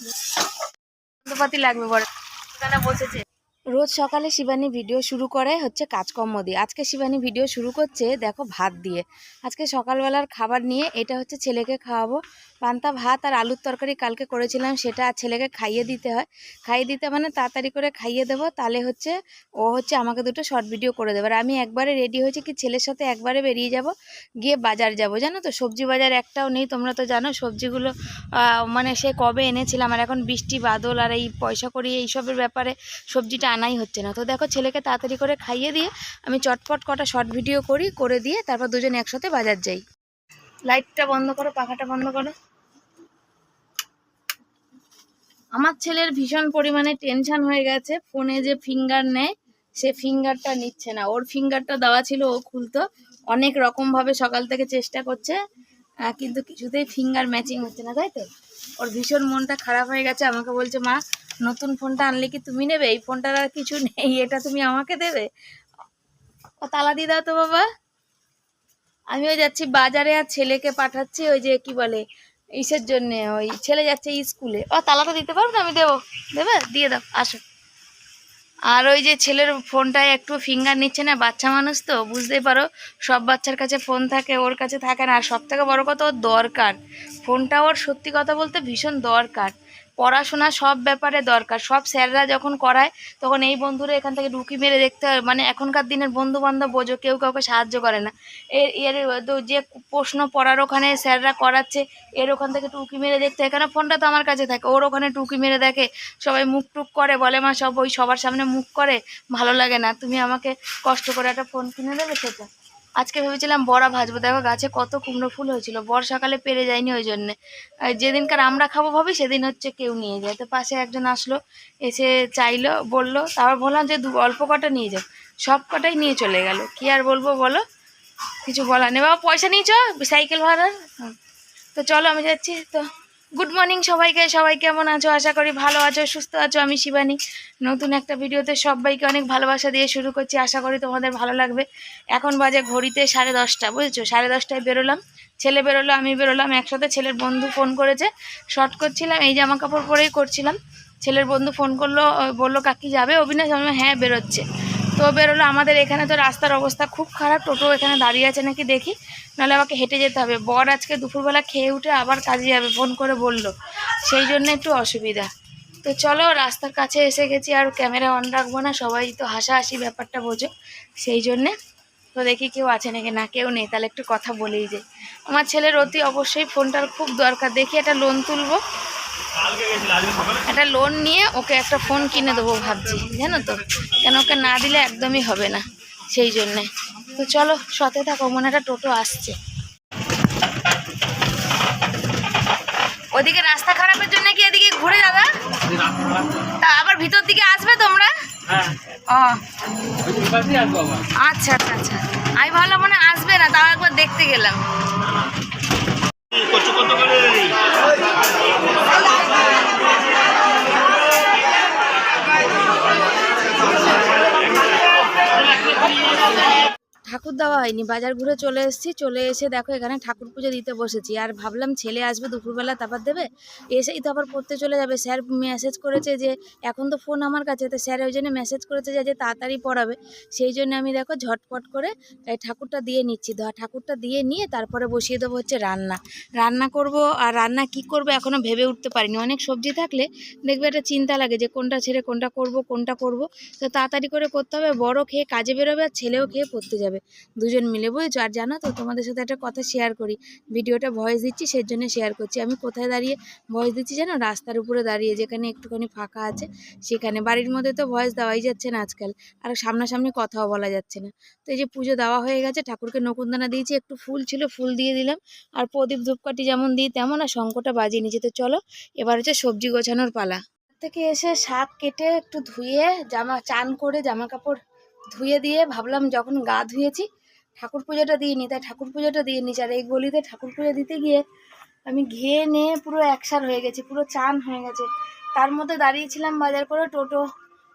যন্ত্রপাতি লাগবে বড়। বসেছে রোজ সকালে শিবানী ভিডিও শুরু করে হচ্ছে কাজকর্ম দিয়ে। আজকে শিবানী ভিডিও শুরু করছে দেখো ভাত দিয়ে। আজকে সকালবেলার খাবার নিয়ে এটা হচ্ছে ছেলেকে খাওয়াবো। পান্তা, ভাত আর আলুর তরকারি কালকে করেছিলাম, সেটা ছেলেকে খাইয়ে দিতে হয়। খাইয়ে দিতে মানে তাড়াতাড়ি করে খাইয়ে দেবো, তাহলে হচ্ছে ও হচ্ছে আমাকে দুটো শর্ট ভিডিও করে দেবে। আর আমি একবারে রেডি হয়েছি কি ছেলের সাথে একবারে বেরিয়ে যাব, গিয়ে বাজার যাব। জানো তো, সবজি বাজার একটাও নেই, তোমরা তো জানো সবজিগুলো মানে সে কবে এনেছিলাম। আর এখন বৃষ্টি, বাদল আর এই পয়সা করি এইসবের ব্যাপারে সবজিটা আনাই হচ্ছে না। তো দেখো ছেলেকে তাড়াতাড়ি করে খাইয়ে দিয়ে আমি চটপট কটা শর্ট ভিডিও করি, করে দিয়ে তারপর দুজন একসাথে বাজার যাই। লাইটটা বন্ধ করো, পাখাটা বন্ধ করো। আমার ছেলের ভীষণ পরিমাণে টেনশন হয়ে গেছে ফোনে যে ফিঙ্গার নেয়, সে ফিঙ্গারটা নিচ্ছে না। ওর ফিঙ্গারটা দেওয়া ছিল, ও খুলতো। অনেক রকমভাবে সকাল থেকে চেষ্টা করছে কিন্তু কিছুতেই ফিঙ্গার ম্যাচিং হচ্ছে না, তাই তো? ওর ভীষণ মনটা খারাপ হয়ে গেছে, আমাকে বলছে, মা নতুন ফোনটা আনলে কি তুমি নেবে? এই ফোনটার আর কিছু নেই, এটা তুমি আমাকে দেবে? ও তালা দিয়ে দাও তো বাবা। আমিও যাচ্ছি বাজারে আর ছেলেকে পাঠাচ্ছি, ওই যে কি বলে, ইসের জন্য, ওই ছেলে যাচ্ছে স্কুলে। ও, তালাটা দিতে পারব? আমি দেবো। দেবে? দিয়ে দাও, আসো। আর ওই যে ছেলের ফোনটায় একটু ফিঙ্গার নিচ্ছে না, বাচ্চা মানুষ তো, বুঝতেই পারো, সব বাচ্চার কাছে ফোন থাকে, ওর কাছে থাকে না। আর সব থেকে বড় কথা, ওর দরকার। ফোনটা ওর সত্যি কথা বলতে ভীষণ দরকার। পড়াশোনা সব ব্যাপারে দরকার। সব স্যাররা যখন করায়, তখন এই বন্ধুরা এখান থেকে ঢুকি মেরে দেখতে হয়। মানে এখনকার দিনের বন্ধু বান্ধব বোঝো, কেউ কাউকে সাহায্য করে না। এর এর যে প্রশ্ন পড়ার ওখানে স্যাররা করাচ্ছে, এর ওখান থেকে টুকি মেরে দেখতে কেন? ফোনটা তো আমার কাছে থাকে। ওর ওখানে টুকি মেরে দেখে, সবাই মুখ টুক করে, বলে, মা, সব ওই সবার সামনে মুখ করে, ভালো লাগে না। তুমি আমাকে কষ্ট করে একটা ফোন কিনে দেবে সেটা? আজকে ভেবেছিলাম বড়া ভাজবো। দেখো গাছে কত কুমড়ো ফুল হয়েছিল। বর্ষাকালে পেরে যায়নি ওই জন্যে। যেদিনকার আমরা খাব ভাবি, সেদিন হচ্ছে কেউ নিয়ে যায়। তো পাশে একজন আসলো, এসে চাইলো, বলল, তারপর বললাম যে অল্প কটা নিয়ে যাও। সব কটাই নিয়ে চলে গেল। কি আর বলব বলো? কিছু বলার নেই। বাবা, পয়সা নিয়েছ? সাইকেল ভাড়ার। তো চলো, আমি যাচ্ছি। তো গুড মর্নিং সবাইকে, সবাই কেমন আছো? আশা করি ভালো আছো, সুস্থ আছো। আমি শিবানী। নতুন একটা ভিডিওতে সবাইকে অনেক ভালোবাসা দিয়ে শুরু করছি। আশা করি তোমাদের ভালো লাগবে। এখন বাজে ঘড়িতে সাড়ে দশটা, বুঝেছ? সাড়ে দশটায় বেরোলাম। ছেলে বেরোলো, আমি বেরোলাম। একসাথে ছেলের বন্ধু ফোন করেছে। শর্ট করছিলাম, এই জামা কাপড় পরেই করছিলাম। ছেলের বন্ধু ফোন করল, বলল, কাকি যাবে অবিনাশ? আমি হ্যাঁ বেরোচ্ছে। তো বেরোলো, আমাদের এখানে তো রাস্তার অবস্থা খুব খারাপ, টোটো এখানে দাঁড়িয়ে আছে নাকি দেখি। নাহলে আমাকে হেঁটে যেতে হবে। বর আজকে দুপুরবেলা খেয়ে উঠে আবার কাজে যাবে, ফোন করে বলল। সেই জন্য একটু অসুবিধা। তো চলো, রাস্তার কাছে এসে গেছি, আর ক্যামেরা অন রাখব না, সবাই তো হাসাহাসি ব্যাপারটা বোঝো। সেই জন্যে তো দেখি কেউ আছে নাকি? না, কেউ নেই। তাহলে একটু কথা বলেই যে আমার ছেলের অতি অবশ্যই ফোনটার খুব দরকার। দেখি একটা লোন তুলবো। একটা লোন নিয়ে ওকে একটা ফোন কিনে দেবো ভাবছি জানো তো? কেন ওকে না দিলে একদমই হবে না সেই জন্যে। তো চলো সতে থাকো মনে একটা টোটো আসছে। ওদিকে রাস্তা খারাপের জন্য কি এদিকে ঘুরে দাদা তা আবার ভিতর দিকে আসবে তোমরা? ও। আচ্ছা আচ্ছা আচ্ছা। আমি ভালো মনে আসবে না তাও একবার দেখতে গেলাম কচু কত করে ঠাকুর দেওয়া হয়নি। বাজার ঘুরে চলে এসেছি, চলে এসে দেখো এখানে ঠাকুর পুজো দিতে বসেছি। আর ভাবলাম ছেলে আসবে, দুপুরবেলা তারপর দেবে। এসেই তো আবার পড়তে চলে যাবে। স্যার মেসেজ করেছে যে, এখন তো ফোন আমার কাছে। তো স্যার ওই জন্য মেসেজ করেছে যে তাড়াতাড়ি পড়াবে। সেই জন্য আমি দেখো ঝটপট করে, এই ঠাকুরটা দিয়ে নিচ্ছি। ধর, ঠাকুরটা দিয়ে নিয়ে তারপরে বসিয়ে দেবো হচ্ছে রান্না। রান্না করব আর রান্না কি করব এখনও ভেবে উঠতে পারিনি। অনেক সবজি থাকলে দেখবে একটা চিন্তা লাগে যে, কোনটা ছেড়ে কোনটা করব কোনটা করব। তো তাড়াতাড়ি করে করতে হবে। বড় খেয়ে কাজে বেরোবে আর ছেলেও খেয়ে পড়তে যাবে। দুজন মিলে বুঝেছ? আর জানো তো, তোমাদের সাথে একটা কথা শেয়ার করি। ভিডিওটা ভয়েস দিচ্ছি সেই জন্য শেয়ার করছি। আমি কোথায় দাঁড়িয়ে ভয়েস দিচ্ছি জানো? রাস্তার উপরে দাঁড়িয়ে, যেখানে একটুখানি ফাঁকা আছে, সেখানে। বাড়ির মধ্যে তো ভয়েস দেওয়াই যাচ্ছে না আজকাল। আর সামনাসামনি কথাও বলা যাচ্ছে না। তো এই যে পুজো দেওয়া হয়ে গেছে, ঠাকুরকে নকুনদানা দিয়েছি, একটু ফুল ছিল, ফুল দিয়ে দিলাম। আর প্রদীপ ধূপকাঠি যেমন দিই, তেমন আর শঙ্কটা বাজিয়ে নিয়েছি। তো চলো, এবার হচ্ছে সবজি গোছানোর পালা। থেকে এসে শাক কেটে একটু ধুয়ে, জামা, চান করে জামা কাপড় ধুয়ে দিয়ে ভাবলাম যখন গা ধুয়েছি, ঠাকুর পুজোটা দিইনি, তাই ঠাকুর পুজোটা দিয়ে নিচ্ছি আর এই গলিতে ঠাকুর পুজো দিতে গিয়ে আমি ঘেয়ে নিয়ে পুরো একসার হয়ে গেছি, পুরো চান হয়ে গেছে। তার মধ্যে দাঁড়িয়েছিলাম বাজার করে, টোটো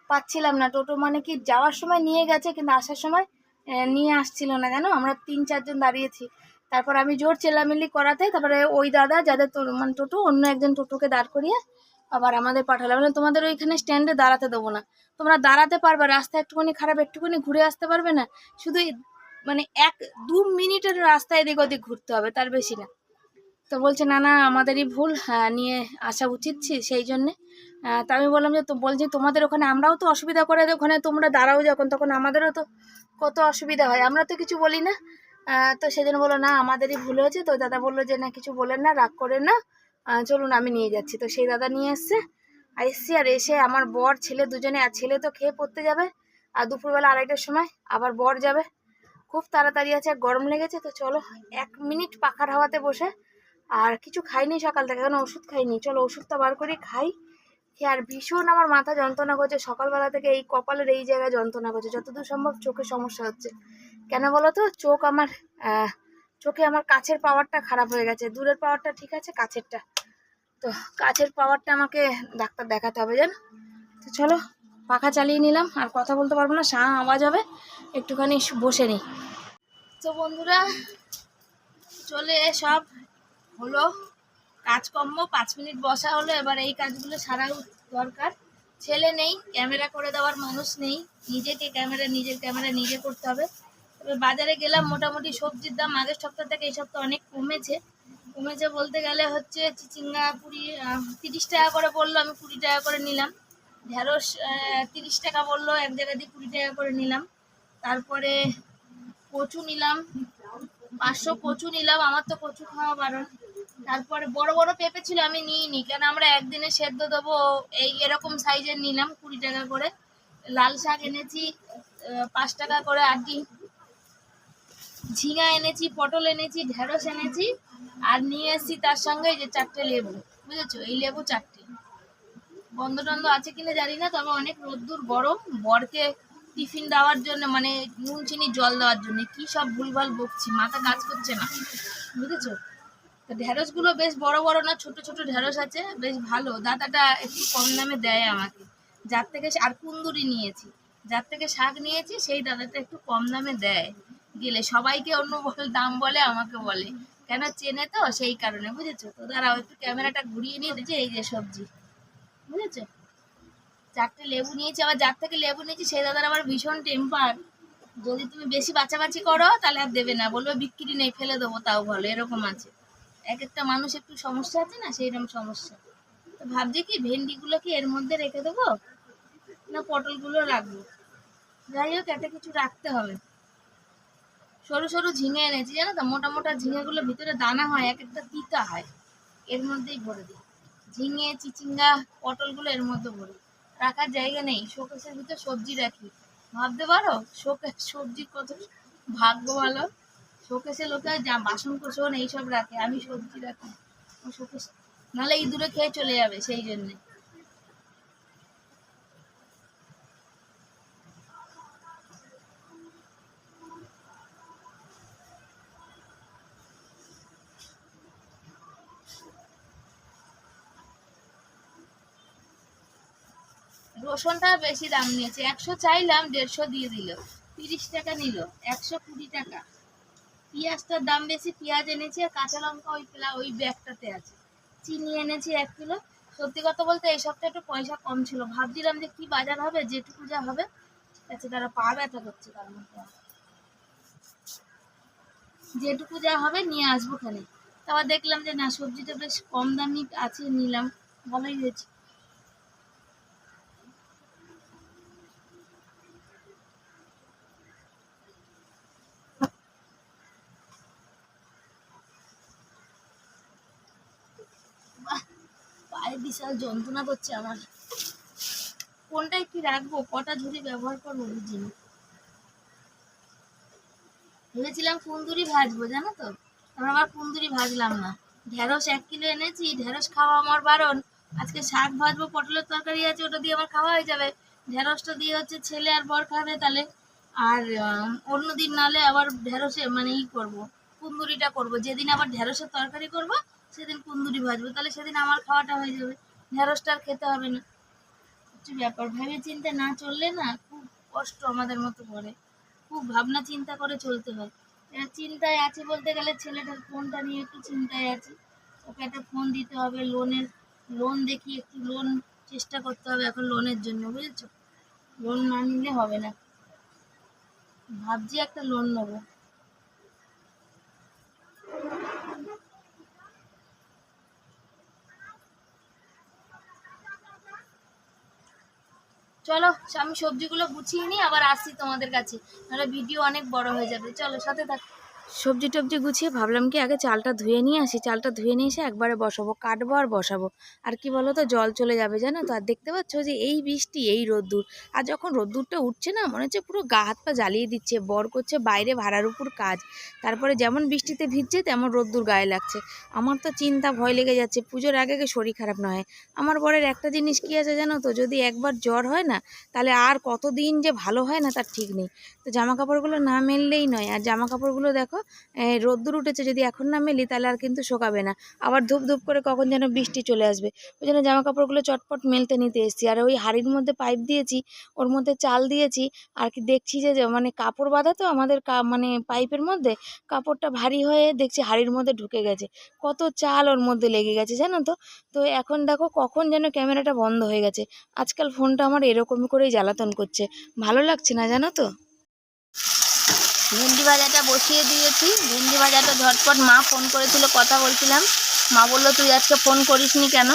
পাচ্ছিলাম না। টোটো মানে কি যাওয়ার সময় নিয়ে গেছে, কিন্তু আসার সময় নিয়ে আসছিল না, জানো? আমরা তিন চারজন দাঁড়িয়েছি। তারপর আমি জোর চেলামিলি করাতে, তারপরে ওই দাদা, যাদের মানে টোটো, অন্য একজন টোটোকে দাঁড় করিয়ে আবার আমাদের পাঠালাম মানে তোমাদের ওইখানে স্ট্যান্ডে দাঁড়াতে দেবো না। তোমরা দাঁড়াতে পারবে, রাস্তা একটুখানি খারাপ, একটুখানি ঘুরে আসতে পারবে না। শুধু মানে এক, দু মিনিটের রাস্তা এদিক ওদিক ঘুরতে হবে, তার বেশি না। তো বলছে, না না, আমাদেরই ভুল নিয়ে আসা উচিত সেই জন্যে। তা আমি বললাম যে, তো বলছি তোমাদের ওখানে, আমরাও তো অসুবিধা করে ওখানে তোমরা দাঁড়াও যখন, তখন আমাদেরও তো কত অসুবিধা হয়। আমরা তো কিছু বলি না। তো সেজন্য বলল, না, আমাদেরই ভুল হয়েছে। তো দাদা বলল যে, না, কিছু বলেন না, রাগ করেন না। চলুন, আমি নিয়ে যাচ্ছি। তো সেই দাদা নিয়ে এসছে। এসছি আর এসে আমার বর, ছেলে দুজনে, আর ছেলে তো খেয়ে পড়তে যাবে। আর দুপুরবেলা আড়াইটার সময় আবার বর যাবে। খুব তাড়াতাড়ি আছে গরম লেগেছে, তো চলো এক মিনিট পাখার হাওয়াতে বসে। আর কিছু খাইনি সকাল থেকে, কেন ওষুধ খাইনি। চলো ওষুধটা বার করে, খাই। খেয়ে আর ভীষণ আমার মাথা যন্ত্রণা করছে। সকালবেলা থেকে এই কপালের এই জায়গায় যন্ত্রণা করছে। যতদূর সম্ভব চোখে সমস্যা হচ্ছে। কেন বলো তো? চোখ আমার চোখে আমার কাছের পাওয়ারটা খারাপ হয়ে গেছে। দূরের পাওয়ারটা ঠিক আছে, কাছেরটা। তো কাছের পাওয়ারটা আমাকে ডাক্তার দেখাতে হবে, জানো? তো চলো, পাখা চালিয়ে নিলাম, আর কথা বলতে পারব না, সাঁ আওয়াজ হবে, একটুখানি বসে নিই। তো বন্ধুরা, চলে সব, হলো কাজকর্ম, পাঁচ মিনিট বসা হলো, এবার এই কাজগুলো সারা দরকার। ছেলে নেই, ক্যামেরা করে দেওয়ার মানুষ নেই, নিজেকে ক্যামেরা, নিজের ক্যামেরা নিজে করতে হবে। তবে বাজারে গেলাম, মোটামুটি সবজির দাম আগের সপ্তাহ থেকে এই সপ্তাহ অনেক কমেছে। কমেছে বলতে গেলে হচ্ছে চিচিঙ্গা কুড়ি তিরিশ টাকা করে বলল, আমি কুড়ি টাকা করে নিলাম। ঢেঁড়স তিরিশ টাকা বলল, এক জায়গা দিয়ে কুড়ি টাকা করে নিলাম। তারপরে কচু নিলাম, পাঁচশো কচু নিলাম, আমার তো কচু খাওয়া বারণ। তারপরে বড় বড় পেঁপে ছিল, আমি নিইনি, কেন আমরা একদিনে সেদ্ধ দেবো, এই এরকম সাইজের নিলাম কুড়ি টাকা করে। লাল শাক এনেছি পাঁচ টাকা করে আটি। ঝিঙা এনেছি, পটল এনেছি, ঢেঁড়স এনেছি আর নিয়ে এসেছি তার সঙ্গে এই যে চারটে লেবু, বুঝেছ? এই লেবু চারটে। বন্ধ টন্ধ আছে কিনা জানি না, তবে অনেক রোদ্দুর গরম, বরকে টিফিন দেওয়ার জন্য মানে নুন, চিনি, জল দেওয়ার জন্য। কি সব ভুলভাল বকছি, মাথা কাজ করছে না, বুঝেছ? তো ঢেঁড়সগুলো বেশ বড় বড় না, ছোট ছোট ঢেঁড়স আছে, বেশ ভালো। দাদাটা একটু কম দামে দেয় আমাকে। যার থেকে আর কুন্দুরি নিয়েছি। যার থেকে শাক নিয়েছি, সেই দাদাটা একটু কম দামে দেয়। গেলে সবাইকে অন্য বলে দাম বলে, আমাকে বলে। কেন চেনে তো? সেই কারণে, বুঝেছ? তো দাঁড়াও, একটু ক্যামেরাটা ঘুরিয়ে নিয়ে দিচ্ছে এই যে সবজি। বুঝেছ? চারটে লেবু নিয়েছি, আবার যার থেকে লেবু নিয়েছি, সেই দাদার আবার ভীষণ টেম্পার যদি তুমি বেশি বাঁচাবাচি করো, তাহলে আর দেবে না। বলবে, বিক্রি নেই, ফেলে দেবো, তাও ভালো। এরকম আছে। এক একটা মানুষ একটু সমস্যা আছে না সেইরকম সমস্যা। তো ভাবছি কি, ভেন্ডিগুলো কি এর মধ্যে রেখে দেবো? না পটলগুলো রাখব? যাই হোক, একটা কিছু রাখতে হবে। সরু সরু ঝিঙে এনেছি, জানো তো? মোটা মোটা ঝিঙেগুলো ভিতরে দানা হয়, এক একটা তিতা হয়। এর মধ্যেই ভরে দিই। ঝিঙে, চিচিঙ্গা, পটলগুলো এর মধ্যে ভরি রাখার জায়গা নেই, শোকেসের ভিতর সবজি রাখি। ভাবতে পারো? শোকে সবজির কত ভাগ্য ভালো। শোকেসে লোকে যা বাসন কোসন এইসব রাখে, আমি সবজি রাখি। শোকেস, নাহলে ইঁদুরে খেয়ে চলে যাবে সেই জন্যে। রসুনটা বেশি দাম নিয়েছে। একশো চাইলাম, দেড়শো দিয়ে দিল। তিরিশ টাকা নিল, একশো কুড়ি টাকা। পেঁয়াজটার দাম বেশি, পেঁয়াজ এনেছি আর কাঁচা লঙ্কা ওই পেলা, ওই ব্যাগটাতে আছে। চিনি এনেছি এক কিলো। সত্যি কথা বলতে এই সপ্তাহে একটু পয়সা কম ছিল। ভাবছিলাম যে কি বাজার হবে, যেটুকু যা হবে আছে তারা পা ব্যথা করছে তার মধ্যে। যেটুকু যা হবে নিয়ে আসব খালি তারপর দেখলাম যে না, সবজিটা বেশ কম দামি আছে, নিলাম। ভালোই হয়েছে বাহ, পায়ে বিশাল যন্ত্রণা করছে আমার। কোনটায় কি রাখব? কটা ঝুড়ি ব্যবহার করব বুঝিনি ভেবেছিলাম কুন্দুরি ভাজবো, জানো তো? আমরা আবার কুন্দুরি ভাজলাম না। ঢেঁড়স এক কিলো এনেছি, ঢেঁড়স খাওয়া আমার বারণ। আজকে শাক ভাজবো, পটলের তরকারি আছে, ওটা দিয়ে আমার খাওয়া হয়ে যাবে। ঢেঁড়সটা দিয়ে হচ্ছে ছেলে আর বর খাবে তাহলে। আর অন্য দিন নালে আবার ঢেঁড়সে মানে ই করব, কুন্দুরিটা করব। যেদিন আবার ঢেঁড়সের তরকারি করব সেদিন কুন্দুরি ভাজবো, তাহলে সেদিন আমার খাওয়াটা হয়ে যাবে। ঢেঁড়সটা আর খেতে হবে না। হচ্ছে ব্যাপার ভেবে চিন্তে না চললে না খুব কষ্ট আমাদের মতো করে। খুব ভাবনা চিন্তা করে চলতে হয়। চিন্তায় আছে বলতে গেলে ছেলেটার ফোনটা নিয়ে একটু চিন্তায় আছে। ওকে একটা ফোন দিতে হবে, লোনের, লোন দেখি একটু লোন চেষ্টা করতে হবে এখন লোনের জন্য, বুঝেছ? লোন না নিলে হবে না। ভাবছি একটা লোন নেব। চলো, আমি সবজিগুলো গুছিয়ে নিই, আবার আসি তোমাদের কাছে। নাহলে ভিডিও অনেক বড় হয়ে যাবে। চলো, সাথে থাক। সবজি টবজি গুছিয়ে ভাবলাম কি আগে চালটা ধুয়ে নিয়ে আসি। চালটা ধুয়ে নিয়ে এসে একবারে বসাবো, কাটবো আর বসাবো। আর কি বলো তো জল চলে যাবে জানো তো? আর দেখতে পাচ্ছ যে এই বৃষ্টি, এই রোদ্দুর। আর যখন রোদ্দুরটা উঠছে না, মনে হচ্ছে পুরো গা হাত পা জ্বালিয়ে দিচ্ছে, বর করছে বাইরে ভাড়ার উপর কাজ। তারপরে যেমন বৃষ্টিতে ভিজছে, তেমন রোদ্দুর গায়ে লাগছে। আমার তো চিন্তা ভয় লেগে যাচ্ছে, পুজোর আগে শরীর খারাপ না হয়। আমার বরের একটা জিনিস কি আছে জানো তো, যদি একবার জ্বর হয় না, তাহলে আর কতদিন যে ভালো হয় না, তার ঠিক নেই। তো জামা কাপড়গুলো না মেললেই নয়। আর জামা কাপড়গুলো দেখো রোদ্দুর উঠেছে, যদি এখন না মেলি, তাহলে আর কিন্তু শোকাবে না। আবার ধূপ ধূপ করে কখন যেন বৃষ্টি চলে আসবে। ওই জন্য জামা কাপড়গুলো চটপট মেলতে নিতে এসেছি। আর ওই হাড়ির মধ্যে পাইপ দিয়েছি, ওর মধ্যে চাল দিয়েছি, আর কি দেখছি যে মানে কাপড় বাঁধা তো আমাদের মানে পাইপের মধ্যে, কাপড়টা ভারী হয়ে দেখছি হাড়ির মধ্যে ঢুকে গেছে। কত চাল ওর মধ্যে লেগে গেছে, জানো তো? তো এখন দেখো কখন যেন ক্যামেরাটা বন্ধ হয়ে গেছে। আজকাল ফোনটা আমার এরকমই করেই জ্বালাতন করছে। ভালো লাগছে না, জানো তো? ভেন্ডি ভাজাটা বসিয়ে দিয়েছি। ভেন্ডি ভাজাটা ঝটপট মা ফোন করেছিল, কথা বলছিলাম। মা বলল, তুই আজকে ফোন করিসনি কেন?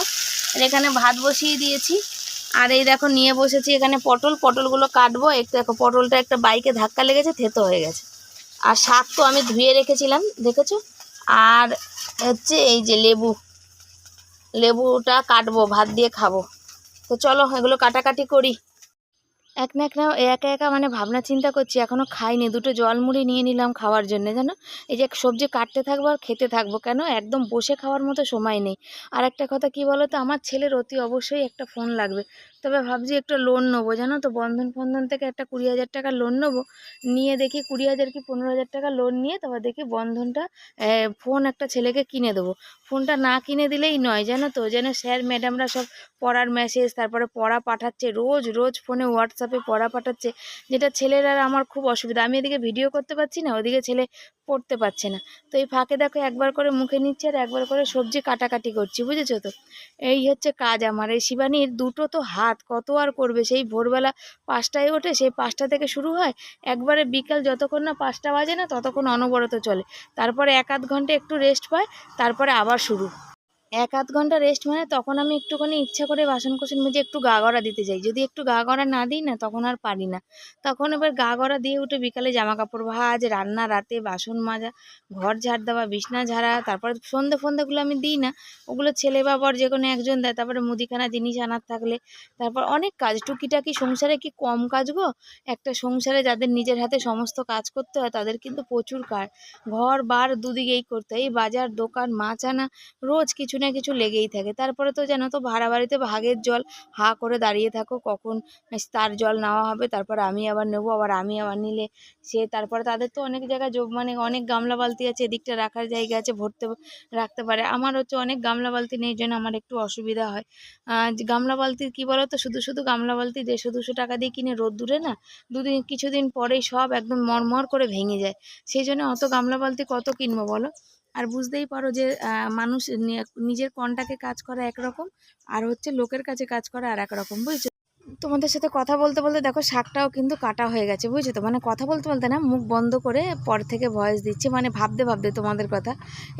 আর এখানে ভাত বসিয়ে দিয়েছি। আর এই দেখো, নিয়ে বসেছি এখানে পটল। পটলগুলো কাটবো। একটু দেখো, পটলটা একটা বাইকে ধাক্কা লেগেছে, থেতো হয়ে গেছে। আর শাক তো আমি ধুয়ে রেখেছিলাম, দেখেছ? আর হচ্ছে এই যে লেবু। লেবুটা কাটবো, ভাত দিয়ে খাব। তো চলো, এগুলো কাটাকাটি করি। এক না এক না একা একা মানে ভাবনা চিন্তা করছি এখনও খাইনি। দুটো জল মুড়ি নিয়ে নিলাম খাওয়ার জন্য যেন এই যে সবজি কাটতে থাকব আর খেতে থাকব কেন? একদম বসে খাওয়ার মতো সময় নেই। আর একটা কথা কি বলো তো আমার ছেলের অতি অবশ্যই একটা ফোন লাগবে। তবে ভাবছি একটা লোন নেব, জানো তো? বন্ধন ফন্ধন থেকে একটা কুড়ি হাজার টাকা লোন নেব। নিয়ে দেখি কুড়ি হাজার কি পনেরো হাজার টাকা লোন নিয়ে, তারপর দেখি বন্ধনটা ফোন একটা ছেলেকে কিনে দেবো। ফোনটা না কিনে দিলেই নয়, জানো তো? যেন স্যার ম্যাডামরা সব পড়ার মেসেজ তারপরে পড়া পাঠাচ্ছে, রোজ রোজ ফোনে হোয়াটসঅ্যাপে পড়া পাঠাচ্ছে, যেটা ছেলের আমার খুব অসুবিধা। আমি এদিকে ভিডিও করতে পারছি না, ওদিকে ছেলে পড়তে পারছে না। তো এই ফাঁকে দেখো একবার করে মুখে নিচ্ছে আর একবার করে সবজি কাটাকাটি করছি, বুঝেছ তো? এই হচ্ছে কাজ আমার, এই শিবানীর দুটো তো হাত। কত আর করবে? সেই ভোরবেলা পাঁচটায় ওঠে, সেই পাঁচটা থেকে শুরু হয়। একবারে বিকাল যতক্ষণ না পাঁচটা বাজে না, ততক্ষণ অনবরত চলে। তারপরে এক আধ ঘণ্টা একটু রেস্ট পায়, তারপরে আবার শুরু। এক আধ ঘণ্টা রেস্ট মানে তখন আমি একটুখানি ইচ্ছা করে বাসন কোসন মেজে একটু গা গড়া দিতে যাই যদি একটু গা গড়া না দিই না, তখন আর পারি না। তখন এবার গা গড়া দিয়ে উঠে বিকালে জামা কাপড় ভাজ, রান্না রাতে বাসন মাজা, ঘর ঝাড় দেওয়া, বিছনা ঝাড়া, তারপরে সন্ধে ফন্ধেগুলো আমি দিই না। ওগুলো ছেলে বা বর যে কোনো একজন দেয়, তারপরে মুদিখানা জিনিস আনার থাকলে। তারপর অনেক কাজ, টুকিটাকি সংসারে কি কম কাজ গো? একটা সংসারে যাদের নিজের হাতে সমস্ত কাজ করতে হয়, তাদের কিন্তু প্রচুর কাজ। ঘর, বার দুদিকেই করতে হয়। এই বাজার, দোকান, মাছ আনা, রোজ কিছু না কিছু লেগেই থাকে। তারপরে তো জানো তো ভাড়া বাড়িতে ভাগের জল, হা করে দাঁড়িয়ে থাকো, কখন তার জল নেওয়া হবে, তারপর আমি আবার নেব, আবার আমি আবার নিলে সে, তারপরে তাদের তো অনেক জায়গায় যোগ মানে অনেক গামলা বালতি আছে, এদিকটা রাখার জায়গা আছে, ভরতে রাখতে পারে। আমার হচ্ছে অনেক গামলা বালতি নেই জন্য আমার একটু অসুবিধা হয়। গামলা বালতি কী বলো তো শুধু শুধু গামলা বালতি দেড়শো দুশো টাকা দিয়ে কিনে রোদ্দুরে না, দুদিন, কিছুদিন পরেই সব একদম মরমর করে ভেঙে যায়। সেই জন্য অত গামলা বালতি কত কিনবো বলো? আর বুঝতেই পারো যে মানুষ নিজের কন্টাকে কাজ করা একরকম আর হচ্ছে লোকের কাছে কাজ করা আর এক রকম বুঝছ? তোমাদের সাথে কথা বলতে বলতে দেখো শাকটাও কিন্তু কাটা হয়ে গেছে, বুঝছ তো? মানে কথা বলতে বলতে না, মুখ বন্ধ করে পর থেকে ভয়েস দিচ্ছি মানে ভাবতে ভাবতে তোমাদের কথা।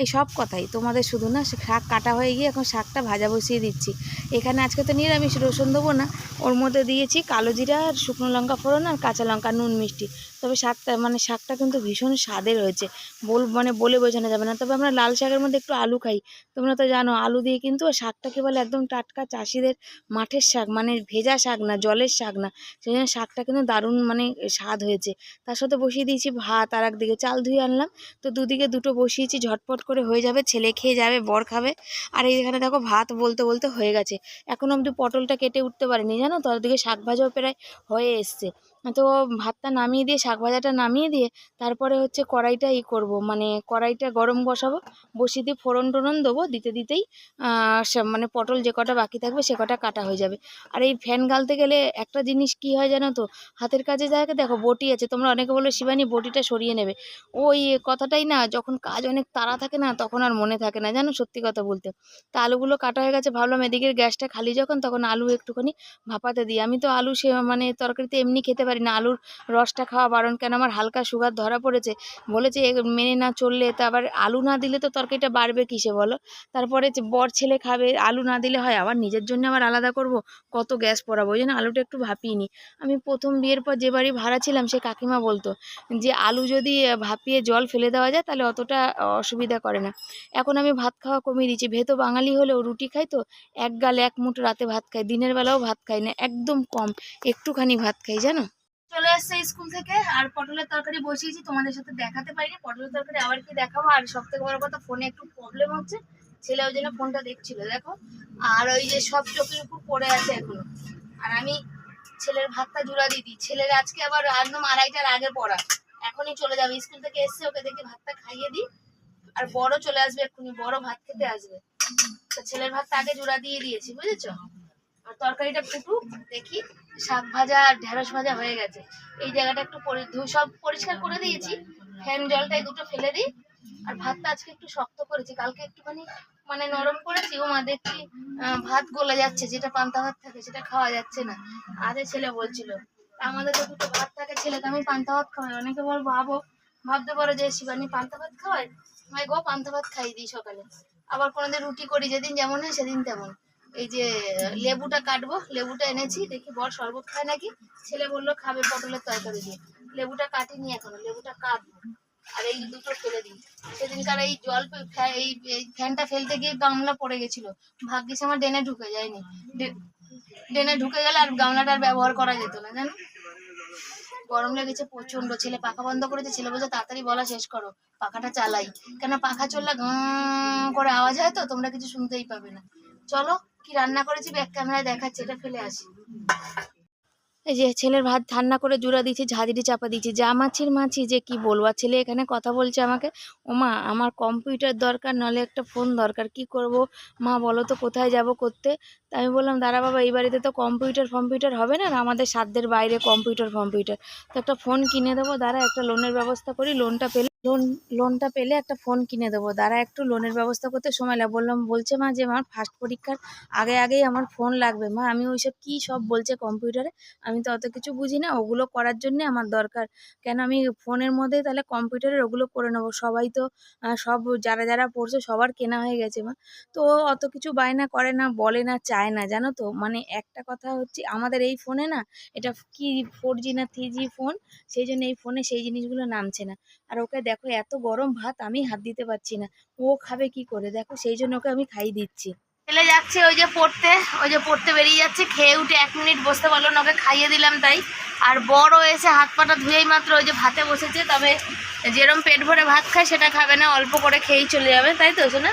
এই সব কথাই, তোমাদের শুধু না শাক কাটা হয়ে গিয়ে এখন শাকটা ভাজা বসিয়ে দিচ্ছি। এখানে আজকে তো নিরামিষ, রসুন দেবো না, ওর মধ্যে দিয়েছি কালো জিরা আর শুকনো লঙ্কা ফোড়ন আর কাঁচা লঙ্কা, নুন, মিষ্টি। তবে শাকটা মানে শাকটা কিন্তু ভীষণ স্বাদের হয়েছে। বল মানে বলে বোঝানো যাবে না। তবে আমরা লাল শাকের মধ্যে একটু আলু খাই। তোমরা তো জানো, আলু দিয়ে কিন্তু শাকটাকে বলে একদম টাটকা চাষিদের মাঠের শাক মানে ভেজা শাক না, জলের শাক না। সেই জন্য শাকটা কিন্তু দারুণ মানে স্বাদ হয়েছে। তার সাথে বসিয়ে দিয়েছি ভাত আর একদিকে চাল ধুয়ে আনলাম। তো দুদিকে দুটো বসিয়েছি, ঝটপট করে হয়ে যাবে, ছেলে খেয়ে যাবে, বর খাবে। আর এইখানে দেখো ভাত বলতে বলতে হয়ে গেছে। এখনও অবধি পটলটা কেটে উঠতে পারিনি, জানো? তো দিকে শাক ভাজাও প্রায় হয়ে এসছে। তো ভাতটা নামিয়ে দিয়ে, শাক ভাজাটা নামিয়ে দিয়ে, তারপরে হচ্ছে কড়াইটা ই করব। মানে কড়াইটা গরম বসাবো, বসিয়ে দিয়ে ফোড়ন টোড়ন দেবো, দিতে দিতেই মানে পটল যে কটা বাকি থাকবে, সে কটা কাটা হয়ে যাবে। আর এই ফ্যান গালতে গেলে একটা জিনিস কি হয় জানো তো, হাতের কাজে দেখে দেখো বটি আছে, তোমরা অনেকে বলো শিবানী বটিটা সরিয়ে নেবে। ওই কথাটাই না, যখন কাজ অনেক তাড়া থাকে না, তখন আর মনে থাকে না, জানো সত্যি কথা বলতে। তা আলুগুলো কাটা হয়ে গেছে, ভাবলাম এদিকের গ্যাসটা খালি যখন, তখন আলু একটুখানি ভাপাতে দিই। আমি তো আলু সে মানে তরকারিতে এমনি খেতে পারি না। আলুর রসটা খাওয়া বারণ কেন? আমার হালকা সুগার ধরা পড়েছে। বলেছে মেনে না চললে তা আবার আলু না দিলে তো তরকারিটা বাড়বে কিসে বলো? তারপরে যে বর ছেলে খাবে, আলু না দিলে হয় আবার নিজের জন্য আবার আলাদা করব? কত গ্যাস পড়াবো? ওই জন্য আলুটা একটু ভাপিয়ে নিই আমি প্রথম বিয়ের পর যে বাড়ি ভাড়া ছিলাম, সে কাকিমা বলতো যে, আলু যদি ভাপিয়ে জল ফেলে দেওয়া যায়, তাহলে অতটা অসুবিধা করে না। এখন আমি ভাত খাওয়া কমিয়ে দিয়েছি ভেতো বাঙালি হলেও রুটি খাই তো, এক গাল, এক মুঠো রাতে ভাত খাই। দিনের বেলাও ভাত খাই না, একদম কম। একটুখানি ভাত খাই, জানো? চলে এসছে স্কুল থেকে, আর পটলের তরকারি বসিয়েছি, তোমাদের সাথে দেখাতে পারিনি। পটলের তরকারি আবার কি দেখাবো? আর সব থেকে বড় কথা ফোনে একটু প্রবলেম হচ্ছে, ছেলে ওই জন্য ফোনটা দেখছিল, দেখো। আর ওই যে সব চোখের উপর পড়ে আছে এখনও। আর আমি ছেলের ভাতটা জুড়া দিয়ে দিই। ছেলের আজকে আবার একদম আড়াইটার আগে পড়া। এখনই চলে যাবে, স্কুল থেকে এসছে, ওকে দেখে ভাতটা খাইয়ে দিই। আর বড় চলে আসবে এক্ষুনি, বড় ভাত খেতে আসবে। ছেলের ভাতটা আগে জোড়া দিয়ে দিয়েছি, বুঝেছ? আর তরকারিটা ফুটুক দেখি, শাক ভাজা আর ঢেঁড়স ভাজা হয়ে গেছে। এই জায়গাটা একটু সব পরিষ্কার করে দিয়েছি। ফ্যান জলটা এই দুটো ফেলে দিই। আর ভাতটা আজকে একটু শক্ত করেছি। কালকে একটুখানি মানে নরম করেছি। ও মা, দেখছি ভাত গলে যাচ্ছে। যেটা পান্তা ভাত থাকে, সেটা খাওয়া যাচ্ছে না। আজে ছেলে বলছিল, আমাদের তো দুটো ভাত থাকে, ছেলে তো আমি পান্তা ভাত খাওয়াই। অনেকে বল ভাবো ভাবতে পারো যে শিবানী পান্তা ভাত খাওয়ায়? আমি গো, পান্তা ভাত খাইয়ে দিই সকালে। আবার কোনোদিন রুটি করি, যেদিন যেমন হয় সেদিন তেমন। এই যে, লেবুটা কাটবো, লেবুটা এনেছি, দেখি বর শরবত খায় নাকি? ছেলে বলল, খাবে পটলের তরকারি দিয়ে। লেবুটা কাটিনি এখনও, লেবুটা কাটবো। আর এই দুটো ফেলে দিই। সেদিনকার এই জল এই ফ্যানটা ফেলতে গিয়ে গামলা পড়ে গেছিল। ভাগ্যিস আমার ডেনে ঢুকে যায়নি। ডেনে ঢুকে গেলে আর গামলাটা আর ব্যবহার করা যেত না, জানো? গরম লেগেছে প্রচণ্ড ছেলে পাখা বন্ধ করেছে, ছেলে বলছে, তাড়াতাড়ি বলা শেষ করো, পাখাটা চালাই। কেন পাখা চললে গাঁ, করে আওয়াজ হয় তো, তোমরা কিছু শুনতেই পাবে না। চলো কি রান্না করেছি ব্যাক ক্যামেরায় দেখাচ্ছি, এটা ফেলে আসি। এই যে ছেলের ভাত ঠান্ডা করে জুড়া দিয়েছি, ঝাঁঝরি চাপা দিয়েছি। যা মাছির মাছি, যে কি বলব? আর ছেলে এখানে কথা বলছে আমাকে, ওমা, আমার কম্পিউটার দরকার, নাহলে একটা ফোন দরকার, কি করব? মা, বলো তো কোথায় যাব করতে? তা আমি বললাম, দাঁড়া বাবা, এই বাড়িতে তো কম্পিউটার ফম্পিউটার হবে না আমাদের সাধ্যের বাইরে কম্পিউটার ফম্পিউটার। তো একটা ফোন কিনে দেবো, দাঁড়া, একটা লোনের ব্যবস্থা করি লোনটা পেলে লোন লোনটা পেলে একটা ফোন কিনে দেবো। দাঁড়া, একটু লোনের ব্যবস্থা করতে সময় লাগে। বললাম, বলছে মা যে, আমার ফার্স্ট পরীক্ষার আগে আগেই আমার ফোন লাগবে। মা, আমি ওইসব কী সব বলছে কম্পিউটারে আমি তো অত কিছু বুঝি না। ওগুলো করার জন্যে আমার দরকার। কেন আমি ফোনের মধ্যে তাহলে কম্পিউটারের ওগুলো করে নেব? সবাই তো সব যারা যারা পড়ছে সবার কেনা হয়ে গেছে মা। তো অত কিছু বায়না করে না, বলে না, চায় না, জানো তো? মানে একটা কথা হচ্ছে, আমাদের এই ফোনে না, এটা কি ফোর জি না থ্রি জি ফোন সেই জন্য এই ফোনে সেই জিনিসগুলো নামছে না। আর ওকে দেখো এত গরম ভাত আমি হাত দিতে পারছি না। ও খাবে কি করে? দেখো সেই জন্য ওকে আমি খাইয়ে দিচ্ছি। ছেলে যাচ্ছে ওই যে পড়তে, ওই যে পড়তে বেরিয়ে যাচ্ছে। খেয়ে উঠে এক মিনিট বসতে পারল না, ওকে খাইয়ে দিলাম তাই। আর বড় এসে হাত পাটা ধুয়েই মাত্র ওই যে ভাতে বসেছে, তবে যেরম পেট ভরে ভাত খায় সেটা খাবে না, অল্প করে খেয়েই চলে যাবে, তাই তো শোনা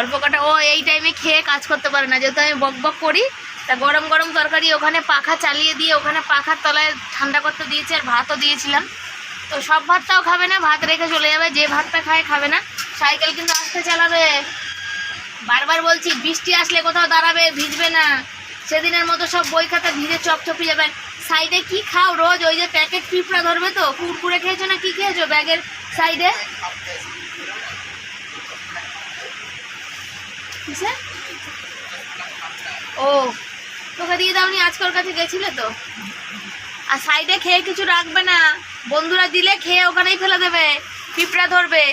অল্প কটা, ও এই টাইমে খেয়ে কাজ করতে পারে না, যেহেতু আমি বক বক করি, তা গরম গরম তরকারি ওখানে পাখা চালিয়ে দিয়ে, ওখানে পাখার তলায় ঠান্ডা করতে দিয়েছি আর ভাতও দিয়েছিলাম। তো সব ভাতটাও খাবে না, ভাত রেখে চলে যাবে, যে ভাতটা খায় খাবে না। সাইকেল কিন্তু আস্তে চালাবে। বারবার বলছি, বৃষ্টি আসলে কোথাও দাঁড়াবে, ভিজবে না। সেদিনের মতো সব বই খাতা ভিজে চপচপি যাবে। সাইডে কি খাও রোজ? ওই যে প্যাকেট পিঁপড়া ধরবে তো কুরকুরে খেয়েছো না কি খেয়েছো ব্যাগের সাইডে? ও, তোকে দিয়ে দাওনি আজকে ওর কাছে গেছিলে তো? আর সাইডে খেয়ে কিছু রাখবে না। বন্ধুরা দিলে খেয়ে ওখানেই ফেলে দেবে। পিঁপড়া ধরবে।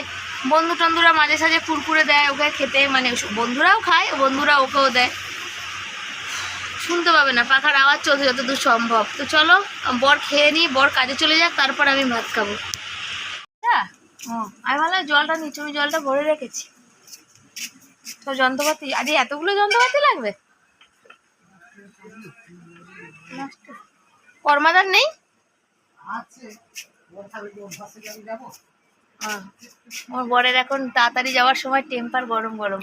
বন্ধু টন্ধুরা মাঝে সাঝে কুরকুরে দেয় ওকে খেতে মানে বন্ধুরাও খায়, বন্ধুরা ওকেও দেয়। শুনতে পাবে না, পাখার আওয়াজ চলছে যতদূর সম্ভব। তো চলো বর খেয়ে নিই বর কাজে চলে যাক, তারপর আমি ভাত খাব। হ্যাঁ আমি ভালো, জলটা নিচে আমি জলটা ভরে রেখেছি। সব যন্ত্রপাতি আরে এতগুলো যন্ত্রপাতি লাগবে? কর্মাদার নেই? আমার বরের এখন তাড়াতাড়ি যাওয়ার সময় টেম্পার গরম গরম।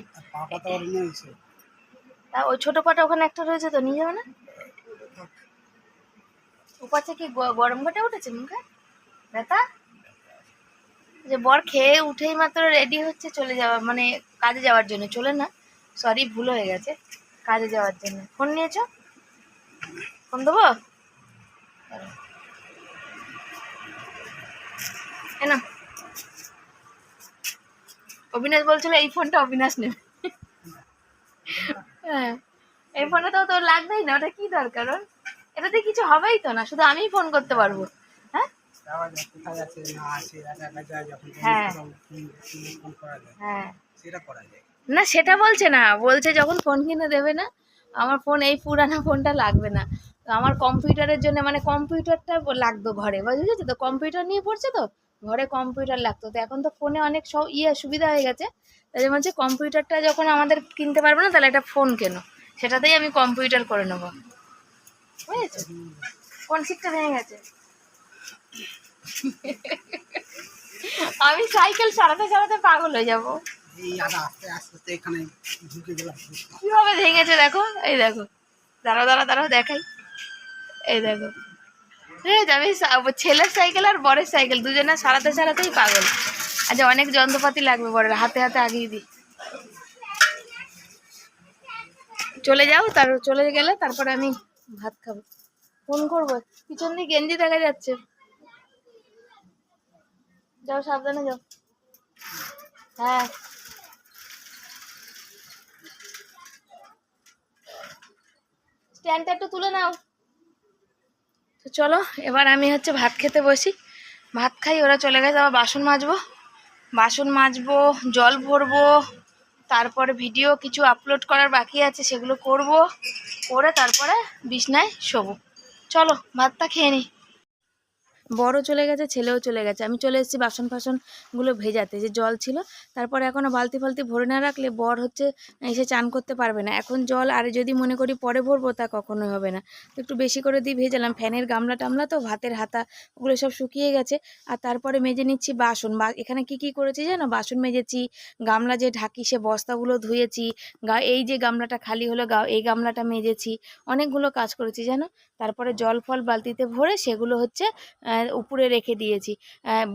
তা ওই ছোট পাটা ওখানে একটা রয়েছে তো নিয়ে যাবে না? উপাচ্ছে কি গরম ঘটে উঠেছে মুখে? ব্যথা? যে বর খেয়ে উঠেই মাত্র রেডি হচ্ছে চলে যাওয়া মানে কাজে যাওয়ার জন্য। চলে না সরি ভুল হয়ে গেছে কাজে যাওয়ার জন্য। ফোন নিয়েছো? ফোন দেবো? না অবিনাশ বলছিল, এই ফোনটা অবিনাশ নেবে। হ্যাঁ। এই ফোনটা তো তোর লাগবেই না, ওটা কি দরকার ওর? এটাতে কিছু হবেই তো না, শুধু আমিই ফোন করতে পারব। হ্যাঁ? হ্যাঁ। হ্যাঁ। না, সেটা বলছে না, বলছে যখন ফোন কিনে দেবে না, আমার ফোন, এই পুরানো ফোনটা লাগবে না। তো আমার কম্পিউটারের জন্য মানে কম্পিউটারটা লাগতো ঘরে বুঝেছ তো? কম্পিউটার নিয়ে পড়ছে তো? ঘরে কম্পিউটার লাগতো। তো এখন তো ফোনে অনেক সব ইয়ে সুবিধা হয়ে গেছে। তাই জন্য বলছে কম্পিউটারটা যখন আমাদের কিনতে পারব না তাহলে একটা ফোন কেনো। সেটাতেই আমি কম্পিউটার করে নেব। বুঝেছ? কোন সিটটা ভেঙে গেছে। আমি সাইকেল চালাতে চালাতে পাগল হয়ে যাব। কীভাবে ভেঙেছে দেখো? এই দেখো। দাঁড়াও দাঁড়া দাঁড়াও দেখাই। এই দেখো। আমি ছেলের সাইকেল আর বরের সাইকেল, দুজনে সারাতে সারাতেই পাগল। আচ্ছা অনেক যন্ত্রপাতি লাগবে বরের, হাতে হাতে আগিয়ে দিই। চলে যাও, তার চলে গেলে তারপরে আমি ভাত খাব। ফোন করব, পিছন দিয়ে গেঞ্জি দেখা যাচ্ছে। যাও, সাবধানে যাও। হ্যাঁ। স্ট্যান্ডটা একটু তুলে নাও। তো চলো, এবার আমি হচ্ছে ভাত খেতে বসি। ভাত খাই, ওরা চলে গেছে, আবার বাসন মাজবো। বাসন মাজবো, জল ভরবো, তারপরে ভিডিও কিছু আপলোড করার বাকি আছে, সেগুলো করব। করে তারপরে বিছনায় শোবো। চলো, ভাতটা খেয়ে নিই বড় চলে গেছে, ছেলেও চলে গেছে। আমি চলে এসেছি বাসন ফাসনগুলো ভেজাতে, যে জল ছিল। তারপরে এখনও বালতি ফালতি ভরে না রাখলে বর হচ্ছে এসে চান করতে পারবে না। এখন জল আর যদি মনে করি পরে ভরবো, তা কখনোই হবে না। একটু বেশি করে দিয়ে ভেজালাম। ফ্যানের গামলা টামলা তো, ভাতের হাতা, ওগুলো সব শুকিয়ে গেছে। আর তারপরে মেজে নিচ্ছি বাসন। বা, এখানে কি কি করেছি জানো? বাসন মেজেছি, গামলা যে ঢাকি, সে বস্তাগুলো ধুয়েছি, গা, এই যে গামলাটা খালি হলো, গা, এই গামলাটা মেজেছি, অনেকগুলো কাজ করেছি জানো? তারপরে জল ফল বালতিতে ভরে সেগুলো হচ্ছে উপরে রেখে দিয়েছি।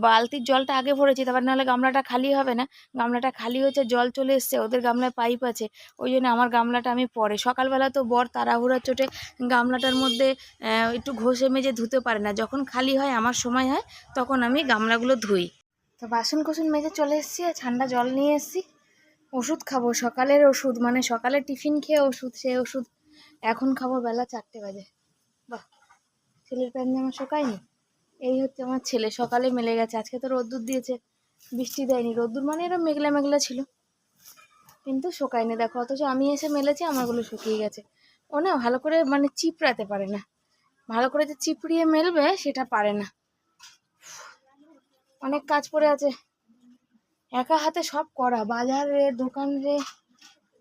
বালতির জলটা আগে ভরেছি, তারপর নাহলে গামলাটা খালি হবে না। গামলাটা খালি হচ্ছে জল চলে এসছে, ওদের গামলায় পাইপ আছে। ওই জন্য আমার গামলাটা আমি পরে। সকালবেলা তো বর তাড়াহুড়ার চোটে গামলাটার মধ্যে একটু ঘষে মেজে ধুতে পারে না। যখন খালি হয়, আমার সময় হয়, তখন আমি গামলাগুলো ধুই। তো বাসন কোসন মেজে চলে এসেছি, আর ঠান্ডা জল নিয়ে এসেছি। ওষুধ খাব, সকালের ওষুধ মানে সকালে টিফিন খেয়ে ওষুধ, সে ওষুধ। এখন খাব বেলা চারটে বাজে। বাহ, ছেলের প্যান্ট জামা শোকায়নি? এই হচ্ছে আমার ছেলে, সকালে মেলে গেছে। আজকে তো রোদ্দুর দিয়েছে, বৃষ্টি দেয়নি। রোদ্দুর মানে এরকম মেঘলা মেঘলা ছিল। কিন্তু শোকায়নি। দেখো, অথচ আমি এসে মেলেছি, আমারগুলো শুকিয়ে গেছে। ও না, ভালো করে মানে চিপড়াতে পারে না। ভালো করে যে চিপড়িয়ে মেলবে, সেটা পারে না। অনেক কাজ পড়ে আছে। একা হাতে সব করা। বাজার রে, দোকান রে,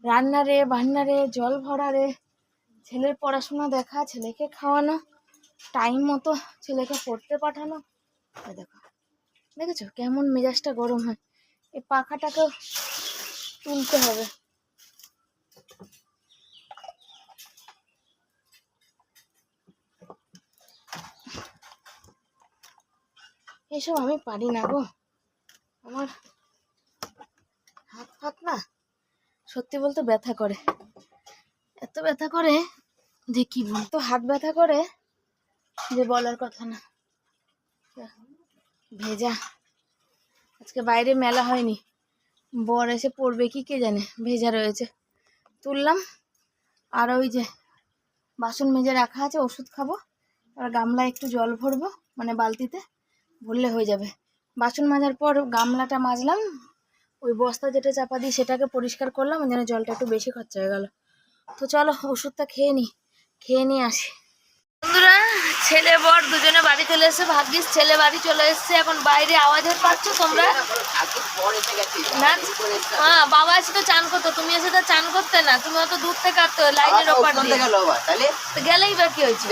রান্না রে, বান্না রে, জল ভরা রে। ছেলের পড়াশোনা দেখা, ছেলেকে খাওয়ানো। টাইম মতো ছেলেকে পড়তে পাঠানো। দেখো, দেখেছ কেমন মেজাজটা গরম হয়। এই পাখাটাকেও তুলতে হবে। এসব আমি পারি না গো। আমার হাত ফাত না সত্যি বলতে ব্যথা করে। এত ব্যথা করে যে কি বলতো হাত ব্যথা করে যে বলার কথা না। ভেজা। আজকে বাইরে মেলা হয়নি। বর এসে পড়বে কি কে জানে, ভেজা রয়েছে। তুললাম। আর ওই যে বাসন মেজে রাখা আছে, ওষুধ খাব। আর গামলায় একটু জল ভরবো মানে বালতিতে, ভরলে হয়ে যাবে। বাসন মাজার পর গামলাটা মাজলাম। ওই বস্তা যেটা চাপা দিই, সেটাকে পরিষ্কার করলাম, যেন জলটা একটু বেশি খরচা হয়ে গেল। তো চলো, ওষুধটা খেয়ে নিই খেয়ে নিয়ে আসি। বন্ধুরা ছেলে বর দুজনে বাড়ি চলে এসেছে। ভাগ্যিস ছেলে বাড়ি চলে এসেছে। এখন বাইরে আওয়াজের পাচ্ছ তোমরা? না? হ্যাঁ বাবা এসে তো চান করতো। তুমি এসে তো চান করতে না। তুমি অত দূর থেকে আসতো লাইনের ওপার গেলেই বা কি হয়েছে?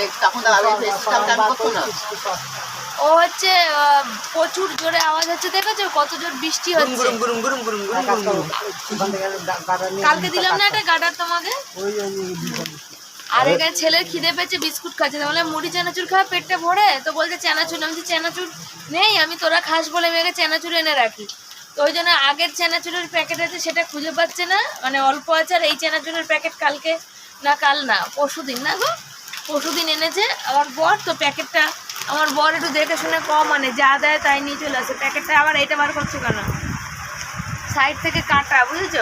ও হচ্ছে আহ, প্রচুর জোরে আওয়াজ হচ্ছে। দেখেছ? কত জোর বৃষ্টি হচ্ছে। কালকে দিলাম না একটা গাডার তোমাকে। আর এখানে ছেলের খিদে পেয়েছে বিস্কুট খাচ্ছে তো বলে মুড়ি চানাচুর খাওয়া পেটটা ভরে? তো বলছে চানাচুর আমি চানাচুর নেই আমি তোরা খাস বলে মেয়েকে চানাচুর এনে রাখি। তো ওই জন্য আগের চানাচুরের প্যাকেট আছে সেটা খুঁজে পাচ্ছে না। মানে অল্প আছে আর এই চানাচুরের প্যাকেট কালকে না কাল না পরশু দিন না গো? পরশুদিন এনেছে আমার বর তো প্যাকেটটা আমার বর একটু দেখে শুনে কম মানে যা দেয় তাই নিয়ে চলে আসে। প্যাকেটটা আবার এইটা বার করছে কেন? সাইড থেকে কাটা বুঝেছ?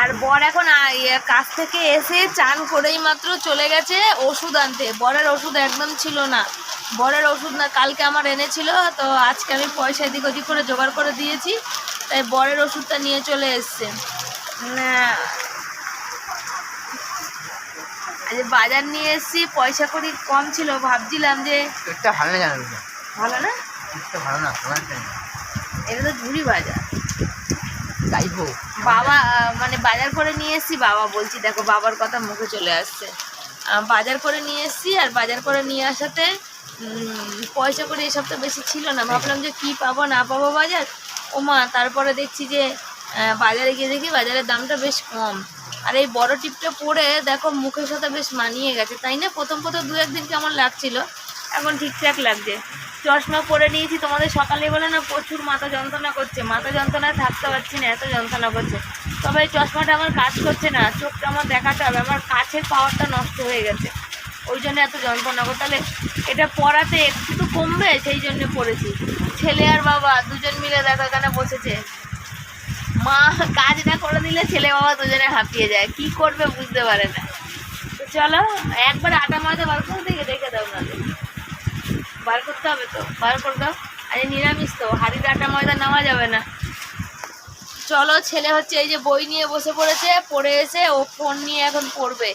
আর বর এখন ইয়ে কাজ থেকে এসে চান করেই মাত্র চলে গেছে ওষুধ আনতে। বরের ওষুধ একদম ছিল না। বরের ওষুধ না কালকে আমার এনেছিল তো আজকে আমি পয়সা এদিক ওদিক করে জোগাড় করে দিয়েছি তাই বরের ওষুধটা নিয়ে চলে এসছে। বাজার নিয়ে এসেছি পয়সা করি কম ছিল ভাবছিলাম যে ভালো না ভালো না। এটা তো ঝুড়ি বাজার। যাই বাবা মানে বাজার করে নিয়ে এসেছি, বাবা বলছি, দেখো বাবার কথা মুখে চলে আসছে। বাজার করে নিয়ে এসেছি, আর বাজার করে নিয়ে আসাতে পয়সা করে এসব তো বেশি ছিল না। ভাবলাম যে কি পাবো, না পাবো বাজার? ওমা তারপরে দেখছি যে বাজারে গিয়ে দেখি বাজারের দামটা বেশ কম। আর এই বড় টিপটা পরে দেখো মুখের সাথে বেশ মানিয়ে গেছে, তাই না? প্রথম প্রথম দু একদিন কেমন লাগছিল? এখন ঠিকঠাক লাগছে। চশমা পরে নিয়েছি, তোমাদের সকালে বলে না প্রচুর মাথা যন্ত্রণা করছে। মাথা যন্ত্রণায় থাকতে পারছি না, এত যন্ত্রণা করছে। তবে এই চশমাটা আমার কাজ করছে না, চোখটা আমার দেখাতে হবে, আমার কাছের পাওয়ারটা নষ্ট হয়ে গেছে। ওই জন্য এত যন্ত্রণা করছে। তাহলে এটা পড়াতে একটু তো কমবে, সেই জন্য পড়েছি ছেলে আর বাবা, দুজন মিলে দেখো এখানে বসেছে। মা কাজ না করে দিলে ছেলে বাবা দুজনে হাঁপিয়ে যায়। কি করবে বুঝতে পারে না। তো চলো, একবার আটা ময়দা বার করে দেখে দেখে দাও না। বার করতে হবে তো, বার করে দাও। আরে নিরামিষ তো হাড়িতে আটা ময়দা নেওয়া যাবে না। চলো, ছেলে হচ্ছে এই যে বই নিয়ে বসে পড়েছে, পড়ে এসে ও ফোন নিয়ে এখন পড়বে।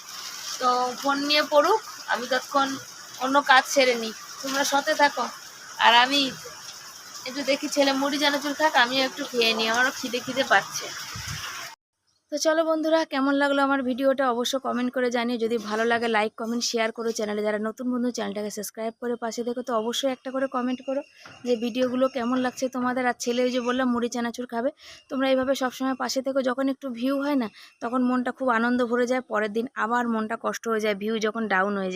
তো ফোন নিয়ে পড়ুক, আমি তৎক্ষণ অন্য কাজ সেরে নিই। তোমরা সতে থাকো। আর আমি একটু দেখি, ছেলে মুড়ি চানাচুর খাক, আমিও একটু খেয়ে নিই, আমারও খিদে খিদে পাচ্ছে। তো চলো বন্ধুরা, কেমন লাগল আমার ভিডিওটা অবশ্য কমেন্ট করে জানিয়ে যদি ভালো লাগে লাইক কমেন্ট শেয়ার করো চ্যানেলে যারা নতুন বন্ধু চ্যানেলটাকে সাবস্ক্রাইব করে পাশে দেখো তো অবশ্যই একটা করে কমেন্ট করো যে ভিডিওগুলো কেমন লাগছে তোমাদের। আর ছেলে যে বললাম, মুড়ি চানাচুর খাবে। তোমরা এইভাবে সবসময় পাশে থেকো, যখন একটু ভিউ হয় না, তখন মনটা খুব আনন্দ ভরে যায়, পরের দিন আবার মনটা কষ্ট হয়ে যায় ভিউ যখন ডাউন হয়ে যায়।